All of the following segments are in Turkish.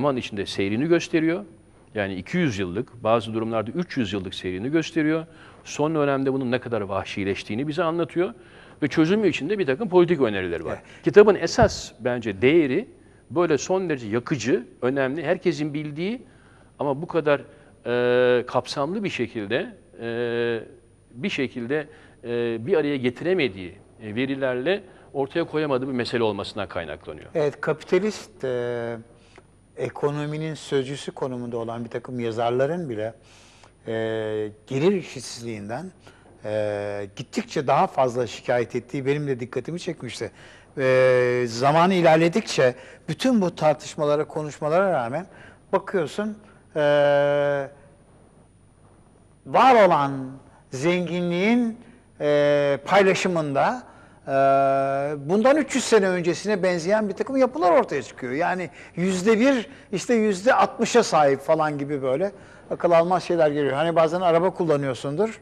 zaman içinde seyrini gösteriyor. Yani 200 yıllık, bazı durumlarda 300 yıllık seyrini gösteriyor. Son dönemde bunun ne kadar vahşileştiğini bize anlatıyor. Ve çözümü için de bir takım politik önerileri var. Kitabın esas bence değeri böyle son derece yakıcı, önemli, herkesin bildiği ama bu kadar e, kapsamlı bir şekilde e, bir şekilde e, bir araya getiremediği e, verilerle ortaya koyamadığı bir mesele olmasından kaynaklanıyor. Evet, kapitalist e, ekonominin sözcüsü konumunda olan bir takım yazarların bile e, gelir eşitsizliğinden e, gittikçe daha fazla şikayet ettiği benim de dikkatimi çekmişti. E, zamanı ilerledikçe bütün bu tartışmalara, konuşmalara rağmen bakıyorsun e, var olan zenginliğin e, paylaşımında bundan 300 sene öncesine benzeyen bir takım yapılar ortaya çıkıyor. Yani yüzde bir işte yüzde 60'a sahip falan gibi böyle akıl almaz şeyler geliyor. Hani bazen araba kullanıyorsundur,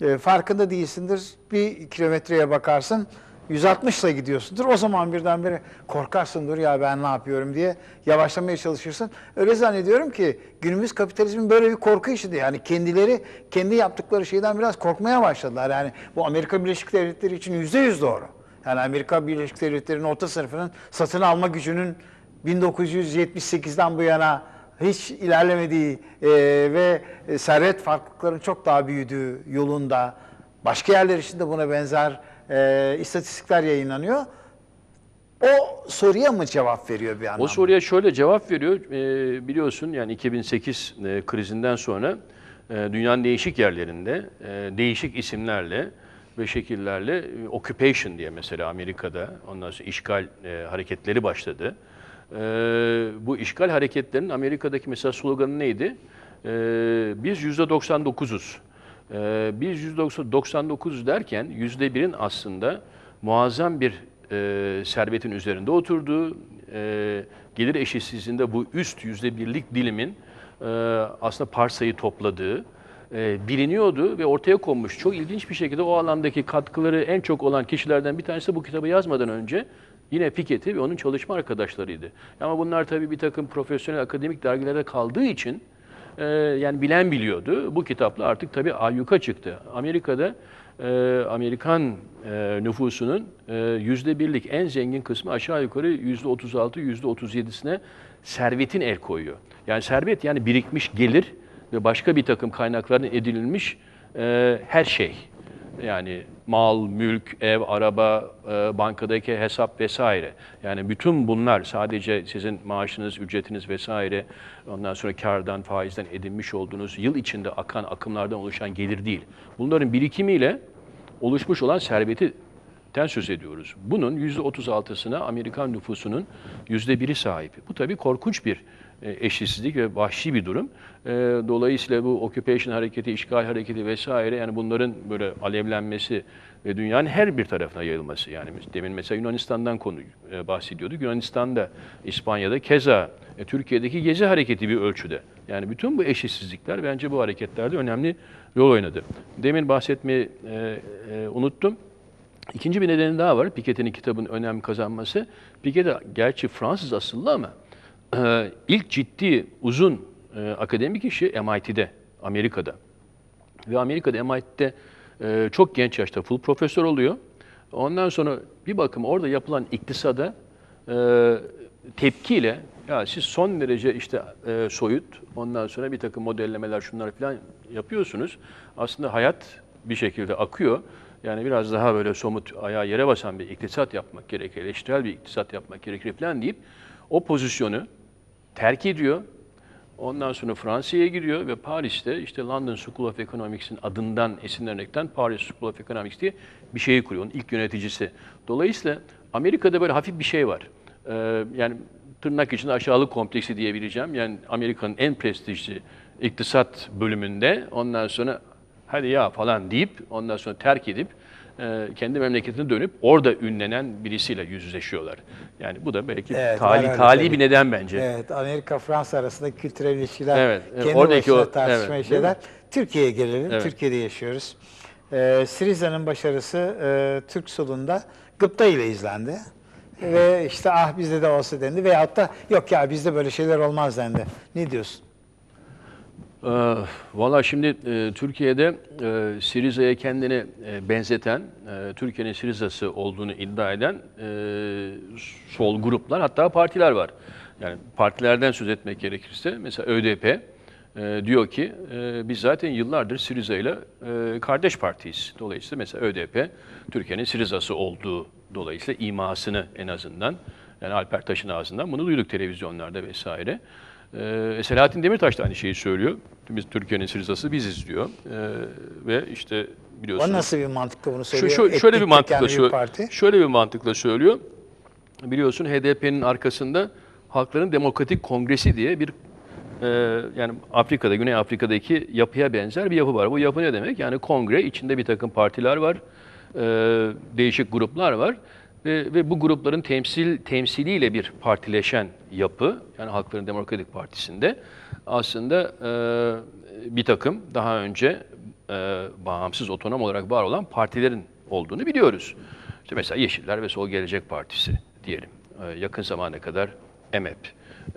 e, farkında değilsindir, bir kilometreye bakarsın 160 ile gidiyorsundur. O zaman birdenbire korkarsındır ya ben ne yapıyorum diye yavaşlamaya çalışırsın. Öyle zannediyorum ki günümüz kapitalizmin böyle bir korku işiydi. Yani kendileri kendi yaptıkları şeyden biraz korkmaya başladılar. Yani bu Amerika Birleşik Devletleri için yüzde yüz doğru. Yani Amerika Birleşik Devletleri'nin orta sınıfının satın alma gücünün 1978'den bu yana hiç ilerlemediği e, ve servet farklılıklarının çok daha büyüdüğü yolunda başka yerler için de buna benzer e, istatistikler yayınlanıyor. O soruya mı cevap veriyor bir anlamda? O soruya şöyle cevap veriyor. Ee, biliyorsun yani 2008 e, krizinden sonra e, dünyanın değişik yerlerinde e, değişik isimlerle ve şekillerle e, occupation diye mesela Amerika'da ondan sonra işgal e, hareketleri başladı. E, bu işgal hareketlerinin Amerika'daki mesela sloganı neydi? E, biz yüzde 99'uz. E, biz yüzde 99 derken yüzde birin aslında muazzam bir e, servetin üzerinde oturduğu, e, gelir eşitsizliğinde bu üst yüzde birlik dilimin e, aslında parsayı topladığı e, biliniyordu ve ortaya konmuş. Çok ilginç bir şekilde o alandaki katkıları en çok olan kişilerden bir tanesi bu kitabı yazmadan önce yine Piketty ve onun çalışma arkadaşlarıydı. Ama bunlar tabii bir takım profesyonel akademik dergilerde kaldığı için e, yani bilen biliyordu. Bu kitapla artık tabii ayyuka çıktı. Amerika'da e, Amerikan e, nüfusunun e, yüzde birlik en zengin kısmı aşağı yukarı yüzde 36, yüzde 37'sine servetin el koyuyor. Yani servet yani birikmiş gelir ve başka bir takım kaynakların edinilmiş e, her şey. Yani mal, mülk, ev, araba, e, bankadaki hesap vesaire. Yani bütün bunlar sadece sizin maaşınız, ücretiniz vesaire, ondan sonra kardan, faizden edinmiş olduğunuz yıl içinde akan akımlardan oluşan gelir değil. Bunların birikimiyle oluşmuş olan serveti ten söz ediyoruz. Bunun %36'sına Amerikan nüfusunun %1'i sahip. Bu tabii korkunç bir eşitsizlik ve vahşi bir durum. E, Dolayısıyla bu occupation hareketi, işgal hareketi vesaire yani bunların böyle alevlenmesi ve dünyanın her bir tarafına yayılması. Yani demin mesela Yunanistan'dan konu e, bahsediyorduk. Yunanistan'da, İspanya'da keza e, Türkiye'deki gezi hareketi bir ölçüde. Yani bütün bu eşitsizlikler bence bu hareketlerde önemli rol oynadı. Demin bahsetmeyi e, e, unuttum. İkinci bir nedeni daha var. Piketty'nin kitabın önem kazanması. Piketty gerçi Fransız asıllı ama e, ilk ciddi uzun e, akademik işi MIT'de, Amerika'da. Ve Amerika'da MIT'de e, çok genç yaşta full profesör oluyor. Ondan sonra bir bakım orada yapılan iktisada e, tepkiyle ya siz son derece işte soyut, ondan sonra bir takım modellemeler şunlar falan yapıyorsunuz. Aslında hayat bir şekilde akıyor. Yani biraz daha böyle somut ayağa yere basan bir iktisat yapmak gerekir, eleştirel bir iktisat yapmak gerekir falan deyip o pozisyonu terk ediyor. Ondan sonra Fransa'ya gidiyor ve Paris'te işte London School of Economics'in adından esinlenerekten Paris School of Economics diye bir şeyi kuruyor. Onun ilk yöneticisi. Dolayısıyla Amerika'da böyle hafif bir şey var. Ee, yani tırnak içinde aşağılık kompleksi diyebileceğim. Yani Amerika'nın en prestijli iktisat bölümünde ondan sonra hadi ya falan deyip ondan sonra terk edip e, kendi memleketine dönüp orada ünlenen birisiyle yüzleşiyorlar. Yani bu da belki Evet, tali, tali tabii. bir neden bence. Evet, Amerika-Fransa arasındaki kültürel ilişkiler Evet, kendi oradaki o- tartışmaya evet, şeyler. Türkiye'ye gelelim. Evet. Türkiye'de yaşıyoruz. Ee, Siriza'nın başarısı e, Türk solunda gıpta ile izlendi. ve işte ah bizde de olsa dendi veyahut da yok ya bizde böyle şeyler olmaz dendi. Ne diyorsun? Ee, Valla şimdi e, Türkiye'de e, Siriza'ya kendini e, benzeten, e, Türkiye'nin Siriza'sı olduğunu iddia eden e, sol gruplar hatta partiler var. Yani partilerden söz etmek gerekirse mesela ÖDP e, diyor ki e, biz zaten yıllardır Siriza ile e, kardeş partiyiz. Dolayısıyla mesela ÖDP Türkiye'nin Siriza'sı olduğu dolayısıyla imasını en azından yani Alper Taş'ın ağzından bunu duyduk televizyonlarda vesaire. Ee, Selahattin Demirtaş da aynı şeyi söylüyor. Biz Türkiye'nin Sirizası biziz diyor. Ee, ve işte O biliyorsunuz. nasıl bir mantıkla bunu Şu, söylüyor? şu- şöyle bir mantıkla bir parti. Şöyle bir mantıkla söylüyor. Biliyorsun HDP'nin arkasında Halkların Demokratik Kongresi diye bir e, yani Afrika'da, Güney Afrika'daki yapıya benzer bir yapı var. Bu yapı ne demek? Yani kongre içinde bir takım partiler var, e, değişik gruplar var ve, bu grupların temsil temsiliyle bir partileşen yapı, yani Halkların Demokratik Partisi'nde aslında e, bir takım daha önce e, bağımsız, otonom olarak var olan partilerin olduğunu biliyoruz. İşte mesela Yeşiller ve Sol Gelecek Partisi diyelim. E, yakın zamana kadar EMEP,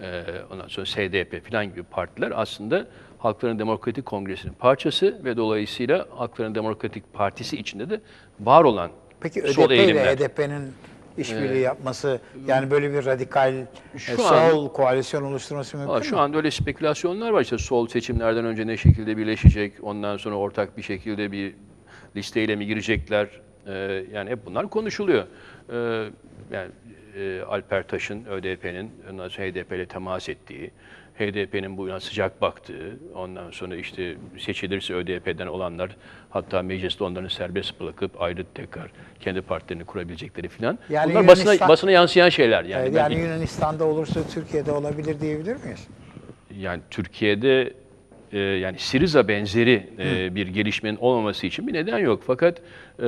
e, ondan sonra SDP falan gibi partiler aslında Halkların Demokratik Kongresi'nin parçası ve dolayısıyla Halkların Demokratik Partisi içinde de var olan Peki sol ÖDP ile. HDP'nin işbirliği yapması yani böyle bir radikal e, Şu sol koalisyon oluşturması mümkün mü? şu anda öyle spekülasyonlar var işte sol seçimlerden önce ne şekilde birleşecek, ondan sonra ortak bir şekilde bir listeyle mi girecekler, Ee, yani hep bunlar konuşuluyor. Ee, yani e, Alper Taş'ın ÖDP'nin HDP ile temas ettiği, HDP'nin bu yana sıcak baktığı, ondan sonra işte seçilirse ÖDP'den olanlar hatta mecliste onları serbest bırakıp ayrı tekrar kendi partilerini kurabilecekleri falan. Yani Bunlar basına, Yunanistan- basına yansıyan şeyler. Yani, Evet, ben yani Yunanistan'da olursa Türkiye'de olabilir diyebilir miyiz? yani Türkiye'de e, yani Siriza benzeri e, bir gelişmenin olmaması için bir neden yok. Fakat e,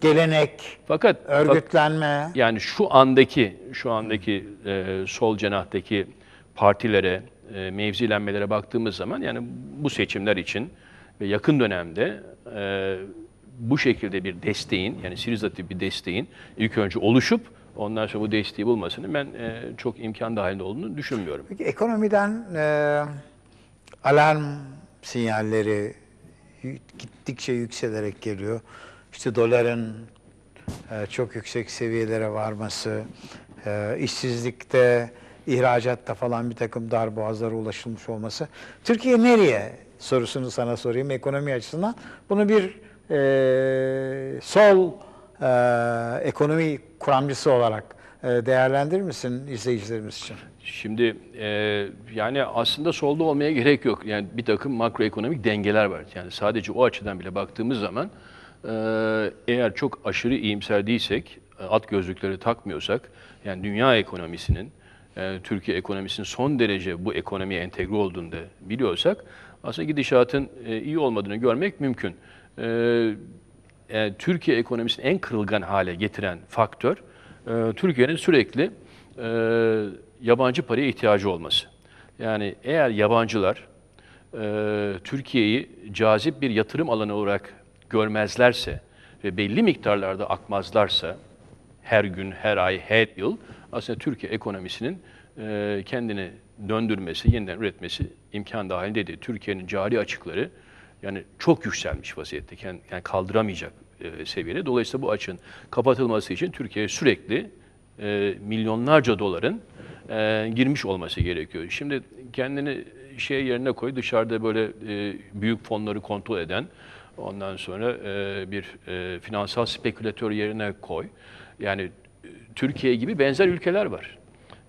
Gelenek, fakat fak- örgütlenme, yani şu andaki şu andaki e, sol cenahtaki partilere, e, mevzilenmelere baktığımız zaman yani bu seçimler için ve yakın dönemde e, bu şekilde bir desteğin yani Siriza tipi bir desteğin ilk önce oluşup ondan sonra bu desteği bulmasının ben e, çok imkan dahilinde olduğunu düşünmüyorum. Peki ekonomiden e, alarm sinyalleri gittikçe yükselerek geliyor. İşte doların e, çok yüksek seviyelere varması, e, işsizlikte, ihracatta falan bir takım darboğazlara ulaşılmış olması. Türkiye nereye sorusunu sana sorayım ekonomi açısından. Bunu bir e, sol e, ekonomi kuramcısı olarak e, değerlendirir misin izleyicilerimiz için? Şimdi e, yani aslında solda olmaya gerek yok. Yani bir takım makroekonomik dengeler var. Yani sadece o açıdan bile baktığımız zaman e, eğer çok aşırı iyimser değilsek, e, at gözlükleri takmıyorsak, yani dünya ekonomisinin, e, Türkiye ekonomisinin son derece bu ekonomiye entegre olduğunu da biliyorsak, aslında gidişatın e, iyi olmadığını görmek mümkün. E, yani Türkiye ekonomisini en kırılgan hale getiren faktör, e, Türkiye'nin sürekli e, yabancı paraya ihtiyacı olması. Yani eğer yabancılar e, Türkiye'yi cazip bir yatırım alanı olarak görmezlerse ve belli miktarlarda akmazlarsa, her gün, her ay, her yıl aslında Türkiye ekonomisinin e, kendini döndürmesi, yeniden üretmesi imkan dahilinde değil. Türkiye'nin cari açıkları yani çok yükselmiş vaziyette, yani kaldıramayacak e, seviyede. Dolayısıyla bu açığın kapatılması için Türkiye sürekli e, milyonlarca doların e, girmiş olması gerekiyor. Şimdi kendini şey yerine koy, dışarıda böyle e, büyük fonları kontrol eden, ondan sonra e, bir e, finansal spekülatör yerine koy. Yani e, Türkiye gibi benzer ülkeler var.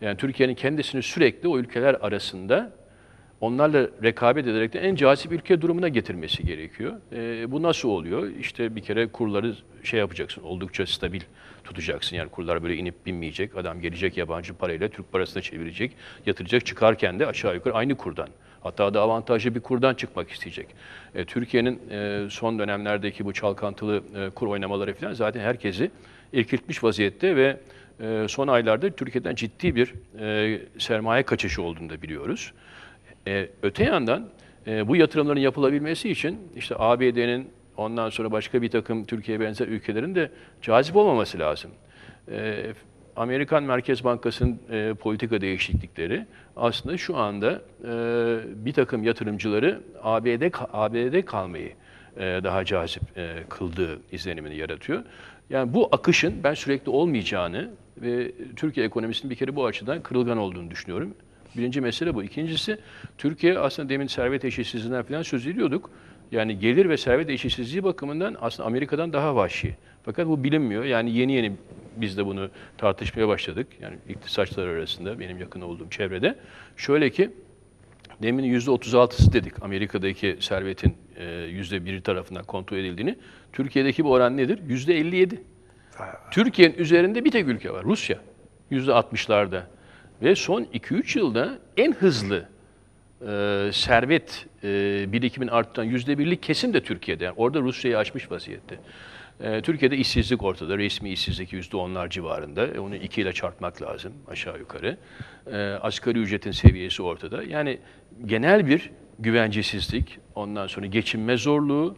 Yani Türkiye'nin kendisini sürekli o ülkeler arasında onlarla rekabet ederek de en cazip ülke durumuna getirmesi gerekiyor. E, bu nasıl oluyor? İşte bir kere kurları şey yapacaksın, oldukça stabil tutacaksın. Yani kurlar böyle inip binmeyecek. Adam gelecek yabancı parayla Türk parasına çevirecek, yatıracak. Çıkarken de aşağı yukarı aynı kurdan. Hatta da avantajlı bir kurdan çıkmak isteyecek. E, Türkiye'nin e, son dönemlerdeki bu çalkantılı e, kur oynamaları falan zaten herkesi irkiltmiş vaziyette ve e, son aylarda Türkiye'den ciddi bir e, sermaye kaçışı olduğunu da biliyoruz. E, öte yandan bu yatırımların yapılabilmesi için işte ABD'nin ondan sonra başka bir takım Türkiye benzer ülkelerin de cazip olmaması lazım. Amerikan Merkez Bankası'nın e, politika değişiklikleri aslında şu anda e, bir takım yatırımcıları ABD ABD'de kalmayı e, daha cazip e, kıldığı izlenimini yaratıyor. Yani bu akışın ben sürekli olmayacağını ve Türkiye ekonomisinin bir kere bu açıdan kırılgan olduğunu düşünüyorum. Birinci mesele bu. İkincisi Türkiye aslında demin servet eşitsizliğinden falan söz ediyorduk. Yani gelir ve servet eşitsizliği bakımından aslında Amerika'dan daha vahşi. Fakat bu bilinmiyor. Yani yeni yeni biz de bunu tartışmaya başladık. Yani iktisatçılar arasında benim yakın olduğum çevrede. Şöyle ki demin %36'sı dedik Amerika'daki servetin e, %1 tarafından kontrol edildiğini. Türkiye'deki bu oran nedir? %57. Türkiye'nin üzerinde bir tek ülke var. Rusya. %60'larda. Ve son 2-3 yılda en hızlı e, servet e, birikimin yüzde birlik kesim de Türkiye'de. Yani orada Rusya'yı aşmış vaziyette. E, Türkiye'de işsizlik ortada. Resmi işsizlik yüzde onlar civarında. E, onu iki ile çarpmak lazım aşağı yukarı. E, asgari ücretin seviyesi ortada. Yani genel bir güvencesizlik, ondan sonra geçinme zorluğu,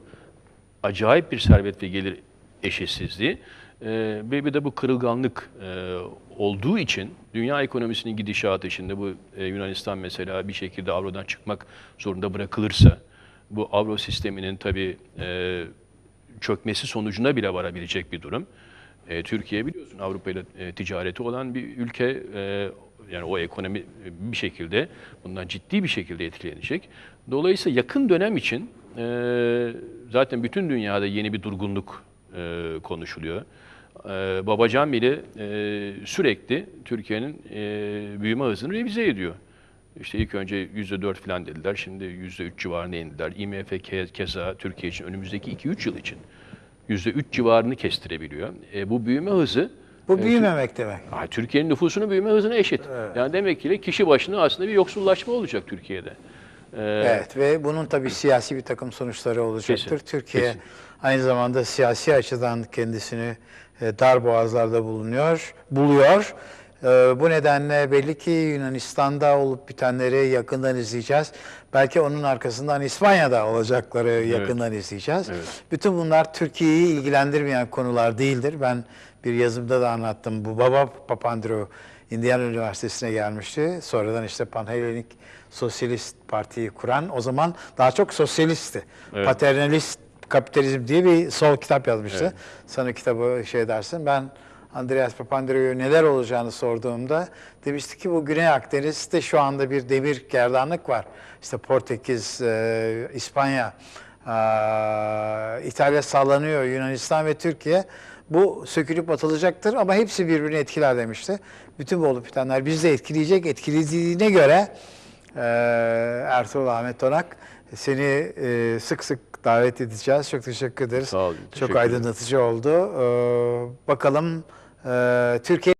acayip bir servet ve gelir eşitsizliği e, ve bir de bu kırılganlık e, olduğu için dünya ekonomisinin gidişatı içinde bu e, Yunanistan mesela bir şekilde avrodan çıkmak zorunda bırakılırsa bu avro sisteminin tabii çökmesi sonucuna bile varabilecek bir durum. E, Türkiye biliyorsun Avrupa ile e, ticareti olan bir ülke. E, yani o ekonomi bir şekilde bundan ciddi bir şekilde etkilenecek. Dolayısıyla yakın dönem için e, zaten bütün dünyada yeni bir durgunluk e, konuşuluyor. E, Babacan bile e, sürekli Türkiye'nin e, büyüme hızını revize ediyor. İşte ilk önce yüzde dört falan dediler, şimdi yüzde üç civarına indiler. IMF ke- keza Türkiye için önümüzdeki 2-3 yıl için yüzde üç civarını kestirebiliyor. E, bu büyüme hızı Bu büyümemek demek. Aa, Türkiye'nin nüfusunun büyüme hızına eşit. Yani demek ki kişi başına aslında bir yoksullaşma olacak Türkiye'de. Ee, Evet ve bunun tabii siyasi bir takım sonuçları olacaktır. Kesin, Türkiye kesin. aynı zamanda siyasi açıdan kendisini e, dar boğazlarda bulunuyor, buluyor. E, Bu nedenle belli ki Yunanistan'da olup bitenleri yakından izleyeceğiz. Belki onun arkasından İspanya'da olacakları yakından izleyeceğiz. Evet. Bütün bunlar Türkiye'yi ilgilendirmeyen konular değildir. Ben bir yazımda da anlattım. Bu baba Papandreou Indiana Üniversitesi'ne gelmişti. Sonradan işte Panhelenik Sosyalist Parti'yi kuran o zaman daha çok sosyalistti. Evet. Paternalist kapitalizm diye bir sol kitap yazmıştı. Evet. Sana kitabı şey dersin. Ben Andreas Papandreou'ya neler olacağını sorduğumda demişti ki bu Güney Akdeniz'de şu anda bir demir gerdanlık var. İşte Portekiz, e, İspanya, e, İtalya sallanıyor, Yunanistan ve Türkiye. Bu sökülüp atılacaktır ama hepsi birbirini etkiler demişti. Bütün bu olup bitenler bizi de etkileyecek. Etkilediğine göre e, Ertuğrul Ahmet Tonak seni e, sık sık davet edeceğiz. Çok teşekkür ederiz. Sağ olun, Çok teşekkür ederim. aydınlatıcı oldu. Ee, bakalım e, Türkiye